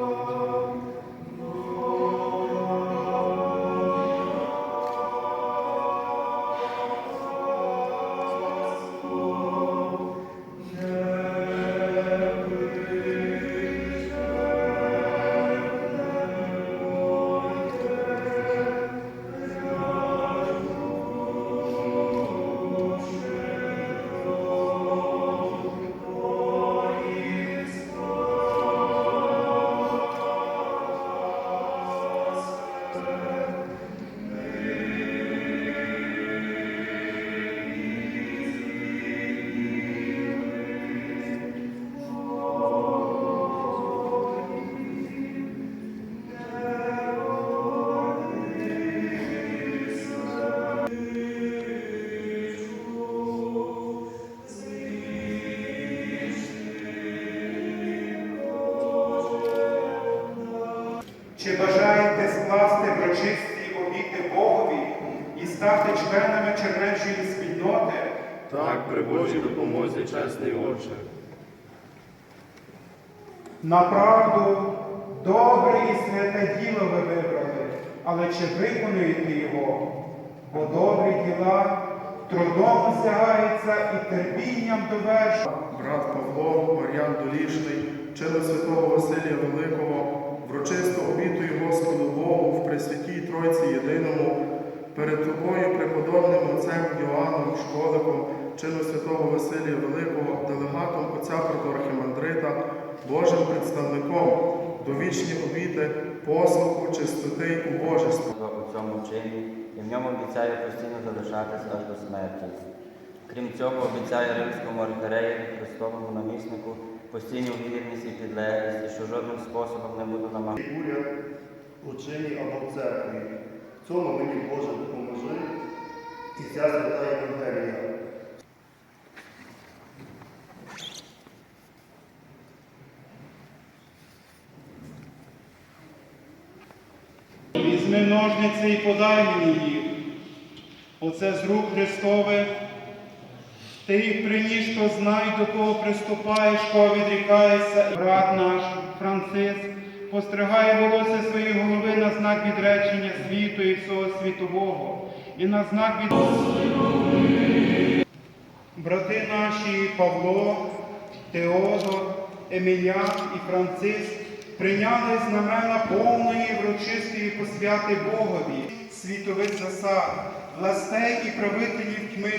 Oh. Чи бажаєте скласти прочисті обіти Богові і стати членами чернечої спільноти? Так, при Божій допомозі, чесний Отче. Направду, добре і святе діло ви вибрали, але чи виконуєте його? Бо добрі діла трудом осягаються і терпінням довершують. Брат Павло, Мар'ян Долішний, вчили святого Василія Великого врочисто обітую Господу Богу в Пресвятій Тройці Єдиному, перед тобою, преподобним отцем Йоанном Школиком, чину святого Василія Великого, делегатом отця протоархімандрита, Божим представником, довічні обіти, послуху, чистоти й убожества. у цьому вченні і в ньому обіцяє постійно залишатись аж до смерті. Крім цього, обіцяє римському архіреєві, Христовому наміснику, постійну вірність і підлеглість, і що жодним способом не буде намагатися. уряд у чині або в церкві. В цьому мені Боже допоможи і ця свята Євангелія. Візьми ножниці і подай мені їх. Оце з рук Христових. Ти їх приніс, то знай, до кого приступаєш, кого відрікаєшся. Брат наш Франциск постригає волосся своєї голови на знак відречення світу і всього світового. І на знак від... Брати наші Павло, Теодор, Емілян і Франциск прийняли знамена повної врочистої посвяти Богові, світових засад, властей і правителів тьми